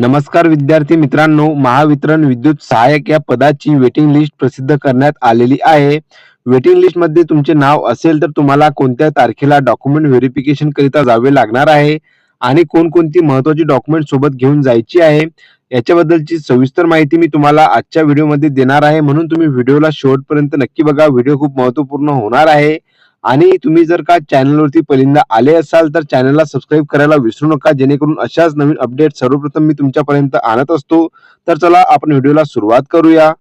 नमस्कार विद्यार्थी मित्रांनो महावितरण विद्युत सहाय्यक या पदाची वेटिंग लिस्ट प्रसिद्ध करण्यात आलेली आहे. वेटिंग लिस्टमध्ये तुमचे नाव असेल तर तुम्हाला कोणत्या तारखेला डॉक्युमेंट व्हेरिफिकेशन करिता जावे लागणार आहे आणि कोणकोणती महत्वाची डॉक्युमेंट सोबत घेऊन जायची आहे याच्याबद्दलची सविस्तर माहिती मी तुम्हाला आजच्या व्हिडिओमध्ये देणार आहे. म्हणून तुम्ही व्हिडिओला शेवटपर्यंत नक्की बघा. व्हिडिओ खूप महत्त्वपूर्ण होणार आहे. आणि तुम्ही जर का चॅनलवरती पहिल्यांदा आले असाल तर चॅनलला सबस्क्राईब करायला विसरू नका. जेणेकरून अशाच नवीन अपडेट सर्वप्रथम मी तुमच्यापर्यंत आणत असतो. तर चला आपण व्हिडिओला सुरुवात करूया.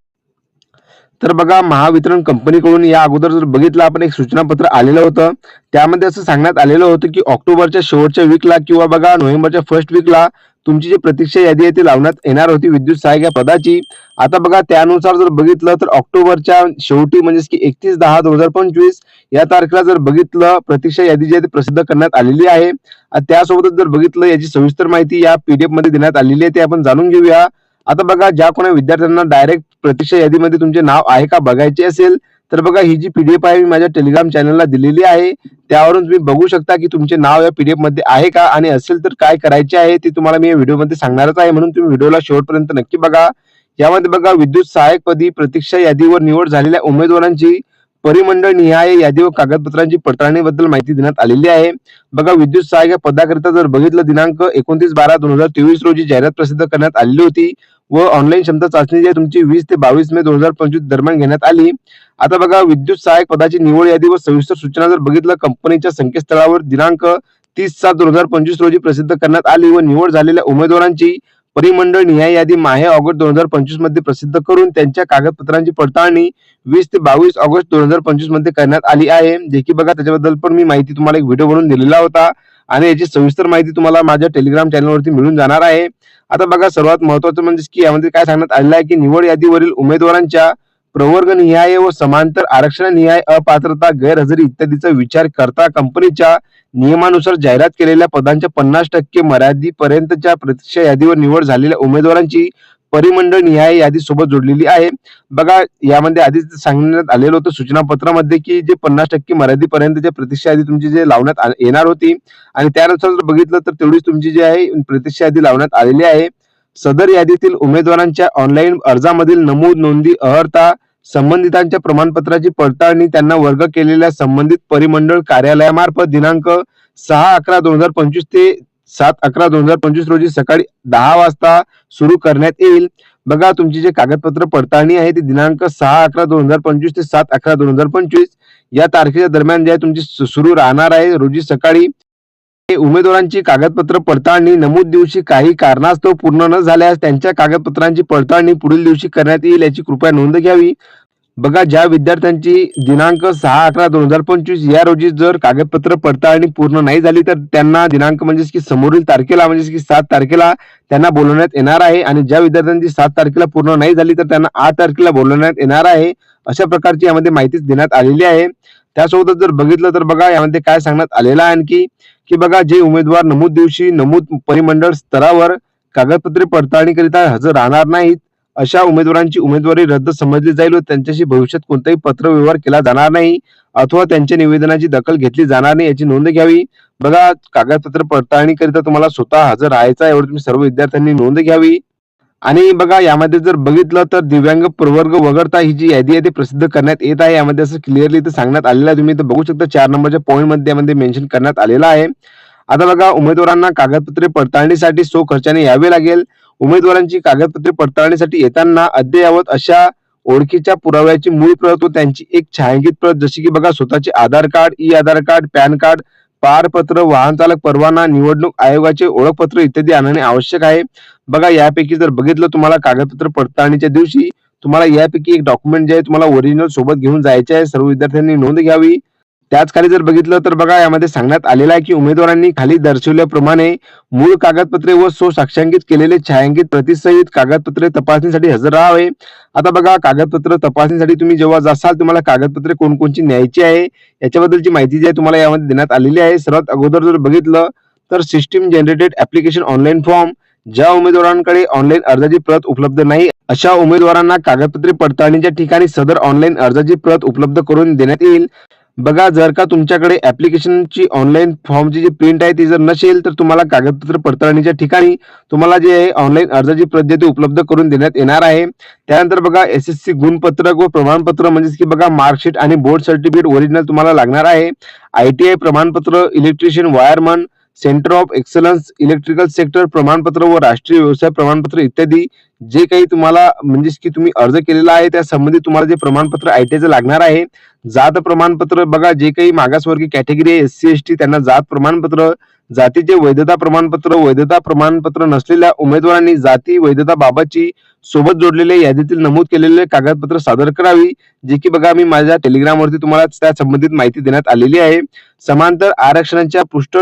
तर बघा महावितरण कंपनीकडून या अगोदर जर बघितलं आपण एक सूचनापत्र आलेलं होतं. त्यामध्ये असं सांगण्यात आलेलं होतं की ऑक्टोबरच्या शेवटच्या वीकला किंवा बघा नोव्हेंबरच्या फर्स्ट वीकला तुमची जी प्रतीक्षा यादी आहे ती लावण्यात येणार होती. विद्युत सहाय्यक या पदाची. आता बघा त्यानुसार जर बघितलं तर ऑक्टोबरच्या शेवटी म्हणजेच की एकतीस दहा दोन हजार पंचवीस या तारखेला जर बघितलं प्रतीक्षा यादी जी आहे ती प्रसिद्ध करण्यात आलेली आहे. त्यासोबतच जर बघितलं याची सविस्तर माहिती या पीडीएफमध्ये देण्यात आलेली आहे ते आपण जाणून घेऊया. आता बघा ज्या कोणा विद्यार्थ्यांना डायरेक्ट प्रतीक्षा यादीमध्ये तुमचे नाव आहे का बघायचे असेल तर बघा ही जी पीडीएफ आहे मी माझ्या टेलिग्राम चॅनलला दिलेली आहे. त्यावरून तुम्ही बघू शकता की तुमचे नाव या पीडीएफमध्ये आहे का? आणि असेल तर काय करायचे आहे ते तुम्हाला मी या व्हिडिओमध्ये सांगणारच आहे. म्हणून तुम्ही व्हिडिओला शेवटपर्यंत नक्की बघा. यामध्ये बघा विद्युत सहाय्यक पदी प्रतीक्षा यादीवर निवड झालेल्या उमेदवारांची परिमंडळ निहाय यादी व कागदपत्रांची पडताळणीबद्दल माहिती देण्यात आलेली आहे. बघा विद्युत सहाय्यक पदाकरिता जर बघितलं दिनांक एकोणतीस बारा दोन हजार तेवीस रोजी जाहिरात प्रसिद्ध करण्यात आलेली होती. व ऑनलाईन क्षमता चाचणी जी तुमची वीस ते बावीस मे दोन हजार पंचवीस दरम्यान घेण्यात आली. आता बघा विद्युत सहाय्यक पदाची निवड यादी व सविस्तर सूचना जर बघितलं कंपनीच्या संकेतस्थळावर दिनांक तीस सात दोन हजार पंचवीस रोजी प्रसिद्ध करण्यात आली व निवड झालेल्या उमेदवारांची परिमंडळ निहाय यादी माहे ऑगस्ट दोन हजार पंचवीसमध्ये प्रसिद्ध करून त्यांच्या कागदपत्रांची पडताळणी वीस ते बावीस ऑगस्ट दोन हजार पंचवीसमध्ये करण्यात आली आहे. जे की बघा त्याच्याबद्दल पण मी माहिती तुम्हाला एक व्हिडिओ बनवून दिलेला होता आणि याची सविस्तर माहिती तुम्हाला माझ्या टेलिग्राम चॅनलवरती मिळून जाणार आहे. आता बघा सर्वात महत्वाचं म्हणजे की यामध्ये काय सांगण्यात आलेलं आहे की निवड यादीवरील उमेदवारांच्या प्रवर्ग निहाय व समांतर आरक्षण निहाय अपात्रता गैरहजेरी इत्यादीचा विचार करता कंपनीच्या नियमानुसार जाहिरात केलेल्या पदांच्या पन्नास टक्के मर्यादेपर्यंतच्या प्रतीक्षा यादीवर निवड झालेल्या उमेदवारांची परिमंडळ निहाय यादी सोबत जोडलेली आहे. बघा यामध्ये आधीच सांगण्यात आलेलं होतं सूचना पत्रामध्ये की जे पन्नास टक्के मर्यादेपर्यंतच्या प्रतीक्षा यादी तुमची जे लावण्यात येणार होती. आणि त्यानुसार जर बघितलं तर तेवढीच तुमची जी आहे प्रतीक्षा यादी लावण्यात आलेली आहे. सदर यादीतील उमेदवारांच्या ऑनलाईन अर्जामधील नमूद नोंदी अहर्ता संबंधितांच्या प्रमाणपत्राची पडताळणी त्यांना वर्ग केलेल्या संबंधित परिमंडळ कार्यालयामार्फत दिनांक सहा अकरा दोन हजार पंचवीस ते सात अकरा दोन हजार पंचवीस रोजी सकाळी दहा वाजता सुरू करण्यात येईल. बघा तुमची जे कागदपत्र पडताळणी आहे ती दिनांक सहा अकरा दोन हजार पंचवीस ते सात अकरा दोन हजार पंचवीस या तारखेच्या दरम्यान जे आहे तुमची सुरू राहणार आहे. रोजी सकाळी उमेदवारांची कागदपत्र पडताळणी नमूद दिवशी काही कारणास्तव पूर्ण न झाल्यास त्यांच्या कागदपत्रांची पडताळणी पुढील दिवशी करण्यात येईल याची कृपया नोंद घ्यावी. बघा ज्या विद्यार्थ्यांची दिनांक सहा अकरा दोन हजार पंचवीस या रोजी जर कागदपत्र पडताळणी पूर्ण नाही झाली तर त्यांना दिनांक म्हणजेच की समोरील तारखेला म्हणजेच की सात तारखेला त्यांना बोलवण्यात येणार आहे. आणि ज्या विद्यार्थ्यांची सात तारखेला पूर्ण नाही झाली तर त्यांना आठ तारखेला बोलवण्यात येणार आहे. अशा प्रकारची यामध्ये माहिती देण्यात आलेली आहे. त्यासोबतच जर बघितलं तर बघा यामध्ये काय सांगण्यात आलेलं आहे आणखी की बघा जे उमेदवार नमूद दिवशी नमूद परिमंडळ स्तरावर कागदपत्रे पडताळणीकरिता हजर राहणार नाहीत. अशा उमेदवारांची उमेदवारी रद्द समजली जाईल व त्यांच्याशी भविष्यात कोणताही पत्रव्यवहार केला जाणार नाही अथवा त्यांच्या निवेदनाची दखल घेतली जाणार नाही याची नोंद घ्यावी. बघा कागदपत्र पडताळणीकरिता तुम्हाला स्वतः हजर राहायचा आहे एवढं तुम्ही सर्व विद्यार्थ्यांनी नोंद घ्यावी. आणि बघा यामध्ये जर बघितलं तर दिव्यांग प्रवर्ग वगळता ही जी यादी आहे ती प्रसिद्ध करण्यात येत आहे. यामध्ये असं क्लिअरली इथं सांगण्यात आलेलं आहे. तुम्ही इथं बघू शकता चार नंबरच्या पॉईंटमध्ये यामध्ये मेन्शन करण्यात आलेलं आहे. आता बघा उमेदवारांना कागदपत्रे पडताळणीसाठी सो खर्चाने यावे लागेल. उमेदवारांची कागदपत्रे पडताळणीसाठी येताना अद्ययावत अशा ओळखीच्या पुराव्याची मूळ प्रत व त्यांची एक छायांकित प्रत जशी की बघा स्वतःचे Aadhaar card e Aadhaar card PAN card पारपत्र वाहन चालक परवाना निवडणूक आयोगाचे ओळखपत्र इत्यादी आणणे आवश्यक आहे. बघा यापैकी जर बघितलं तुम्हाला कागदपत्र पडताळणीच्या दिवशी तुम्हाला यापैकी एक डॉक्युमेंट जे आहे तुम्हाला ओरिजिनल सोबत घेऊन जायचे आहे. सर्व विद्यार्थ्यांनी नोंद घ्यावी. त्याच खाली जर बघितलं तर बघा यामध्ये सांगण्यात आलेलं आहे की उमेदवारांनी खाली दर्शवल्याप्रमाणे मूळ कागदपत्रे व सो साक्षांकित केलेले छायांकित प्रतिसहित कागदपत्रे तपासणीसाठी हजर राहावे. आता बघा कागदपत्र तपासणीसाठी तुम्ही जेव्हा जासाल तुम्हाला कागदपत्रे कोणकोणची न्यायची आहे याच्याबद्दलची माहिती जी आहे तुम्हाला यामध्ये देण्यात आलेली आहे. सर्वात अगोदर जर बघितलं तर system generated application online form ज्या उमेदवारांकडे ऑनलाईन अर्जाची प्रत उपलब्ध नाही अशा उमेदवारांना कागदपत्रे पडताळणीच्या ठिकाणी सदर ऑनलाईन अर्जाची प्रत उपलब्ध करून देण्यात येईल. बघा जर का तुमच्याकडे ऍप्लिकेशनची ऑनलाईन फॉर्मची जी प्रिंट आहे ती जर नसेल तर तुम्हाला कागदपत्र पडताळणीच्या ठिकाणी तुम्हाला जे आहे ऑनलाईन अर्जाची प्रत उपलब्ध करून देण्यात येणार आहे. त्यानंतर बघा एस एस सी गुणपत्रक व प्रमाणपत्र म्हणजेच की बघा मार्कशीट आणि बोर्ड सर्टिफिकेट ओरिजिनल तुम्हाला लागणार आहे. आय टी आय प्रमाणपत्र electrician wireman centre of excellence electrical sector प्रमाणपत्र व राष्ट्रीय व्यवसाय प्रमाणपत्र इत्यादी जे काही तुम्हाला म्हणजेच की तुम्ही अर्ज केलेला आहे त्या संबंधित तुम्हाला जे प्रमाणपत्र आय टी लागणार आहे जात प्रमाणपत्र बघा जे काही मागासवर्गीय कॅटेगरी आहे एस सी एस टी त्यांना जात प्रमाणपत्र जातीचे वैधता प्रमाणपत्र वैधता प्रमाणपत्र नसलेल्या उमेदवारांनी जाती वैधता बाबतची सोबत जोडलेले यादीतील नमूद केलेले कागदपत्र सादर करावी जे की बघा मी माझ्या टेलिग्रामवरती तुम्हाला त्या संबंधित माहिती देण्यात आलेली आहे. समांतर आरक्षणाच्या पृष्ठ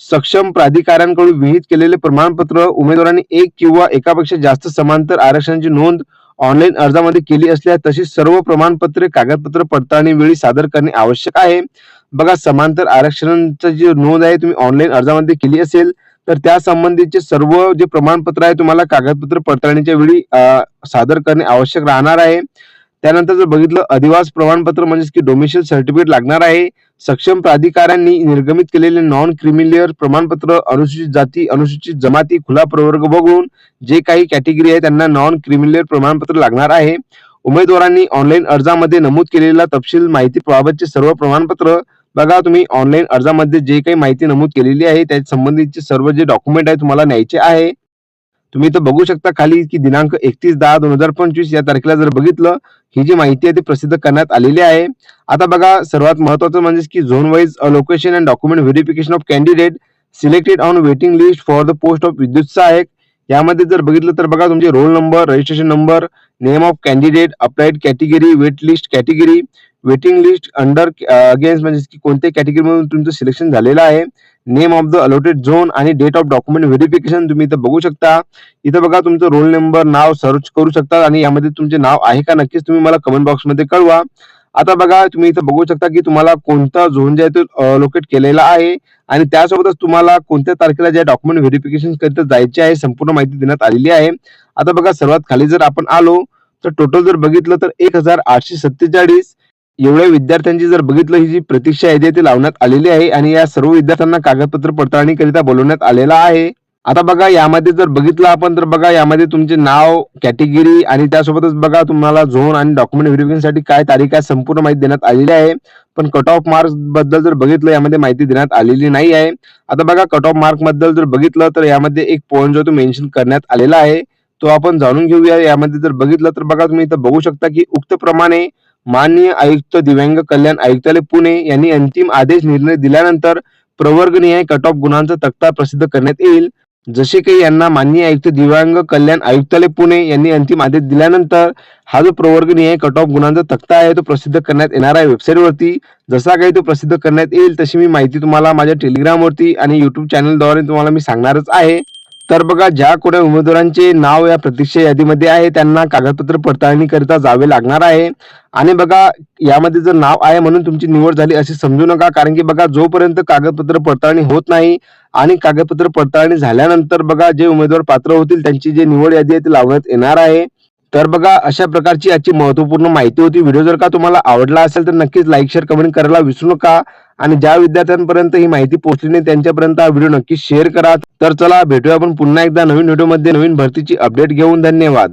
सक्षम प्राधिकाऱ्यांकडून विहित केलेले प्रमाणपत्र उमेदवारांनी एक किंवा एकापेक्षा जास्त समांतर आरक्षणाची नोंद ऑनलाईन अर्जामध्ये केली असल्यास तशी सर्व प्रमाणपत्रे कागदपत्र पडताळणी वेळी सादर करणे आवश्यक आहे. बघा समांतर आरक्षणाची जी नोंद आहे तुम्ही ऑनलाईन अर्जामध्ये केली असेल तर त्या संबंधीचे सर्व जे प्रमाणपत्र आहे तुम्हाला कागदपत्र पडताळणीच्या वेळी सादर करणे आवश्यक राहणार आहे. त्यानंतर जर बघितलं अधिवास प्रमाणपत्र म्हणजेच की डोमेशियल सर्टिफिकेट लागणार आहे. सक्षम प्राधिकाऱ्यांनी निर्गमित केलेले नॉन क्रिमिलियर प्रमाणपत्र अनुसूचित जाती अनुसूचित जमाती खुला प्रवर्ग बघून जे काही कॅटेगरी आहे त्यांना नॉन क्रिमिलियर प्रमाणपत्र लागणार आहे. उमेदवारांनी ऑनलाईन अर्जामध्ये नमूद केलेला तपशील माहिती बाबतचे सर्व प्रमाणपत्र बघा. तुम्ही ऑनलाईन अर्जामध्ये जे काही माहिती नमूद केलेली आहे त्या संबंधीचे सर्व जे डॉक्युमेंट आहे तुम्हाला न्यायचे आहे. तुम्ही इथं बघू शकता खाली की दिनांक एकतीस दहा दोन हजार पंचवीस या तारखेला जर बघितलं ही जी माहिती आहे ती प्रसिद्ध करण्यात आलेली आहे. आता बघा सर्वात महत्वाचं म्हणजे की zone wise location and document verification of candidate selected on waiting list for the post of विद्युत सहायक यामध्ये जर बघितलं तर बघा तुमचे roll number registration number name of candidate applied category wait list category waiting list under against म्हणजे की कोणत्या कॅटेगरीमधून तुमचं सिलेक्शन झालेलं आहे. Name of the allotted zone आणि डेट ऑफ डॉक्युमेंट व्हेरिफिकेशन तुम्ही इथं बघू शकता. इथं बघा तुमचं रोल नंबर नाव सर्च करू शकता आणि यामध्ये तुमचे नाव आहे का नक्कीच तुम्ही मला कमेंट बॉक्समध्ये कळवा. आता बघा तुम्ही इथं बघू शकता की तुम्हाला कोणता झोन जे आहे तो लोकेट केलेला आहे आणि त्यासोबतच तुम्हाला कोणत्या तारखेला ज्या डॉक्युमेंट व्हेरिफिकेशन करिता जायचे आहे संपूर्ण माहिती देण्यात आलेली आहे. आता बघा सर्वात खाली जर आपण आलो तर टोटल जर बघितलं तर एक हजार आठशे सत्तेचाळीस एवढ्या विद्यार्थ्यांची जर बघितलं ही जी प्रतीक्षा यादी आहे ती लावण्यात आलेली आहे आणि या सर्व विद्यार्थ्यांना कागदपत्र पडताळणीकरिता बोलवण्यात आलेला आहे. आता बघा यामध्ये जर बघितलं आपण तर बघा यामध्ये तुमचे नाव कॅटेगरी आणि त्यासोबतच बघा तुम्हाला झोन आणि डॉक्युमेंट व्हेरिफिकेशनसाठी काय तारीख आहे संपूर्ण माहिती देण्यात आलेली आहे. पण कट ऑफ मार्क्सबद्दल जर बघितलं यामध्ये माहिती देण्यात आलेली नाही आहे. आता बघा कट ऑफ मार्कबद्दल जर बघितलं तर यामध्ये एक पॉईंट जो तो मेन्शन करण्यात आलेला आहे तो आपण जाणून घेऊया. यामध्ये जर बघितलं तर बघा तुम्ही इथं बघू शकता की उक्त प्रमाणे माननीय आयुक्त दिव्यांग कल्याण आयुक्तालय पुणे यांनी अंतिम आदेश निर्णय दिल्यानंतर प्रवर्गनिहाय कट ऑफ गुणांचा तक्ता प्रसिद्ध करण्यात येईल. जसे की यांना माननीय आयुक्त दिव्यांग कल्याण आयुक्तालय पुणे यांनी अंतिम आदेश दिल्यानंतर हा जो प्रवर्गनिहाय कट ऑफ गुणांचा तक्ता आहे तो प्रसिद्ध करण्यात येणार आहे वेबसाईटवरती. जसा काही तो प्रसिद्ध करण्यात येईल तशी मी माहिती तुम्हाला माझ्या टेलिग्रामवरती आणि युट्यूब चॅनलद्वारे तुम्हाला मी सांगणारच आहे. तर बघा ज्या कोण्या उमेदवारांचे नाव या प्रतीक्षा यादीमध्ये आहे त्यांना कागदपत्र पडताळणी करिता जावे लागणार आहे. आणि बघा यामध्ये जर नाव आहे म्हणून तुमची निवड झाली असे समजू नका कारण की बघा जोपर्यंत कागदपत्र पडताळणी होत नाही आणि कागदपत्र पडताळणी झाल्यानंतर बघा जे उमेदवार पात्र होतील त्यांची जी निवड यादी आहे ती लावण्यात येणार आहे. तर बघा अशा प्रकारची आजची महत्त्वपूर्ण माहिती होती. व्हिडिओ जर का तुम्हाला आवडला असेल तर नक्कीच लाईक शेअर कमेंट करायला विसरू नका. आणि ज्या विद्यार्थ्यांपर्यंत ही माहिती पोहोचली नाही त्यांच्यापर्यंत हा व्हिडिओ नक्की शेअर करा. तर चला भेटूया आपण पुन्हा एकदा नवीन व्हिडिओमध्ये. नवीन भरतीची अपडेट घेऊन धन्यवाद.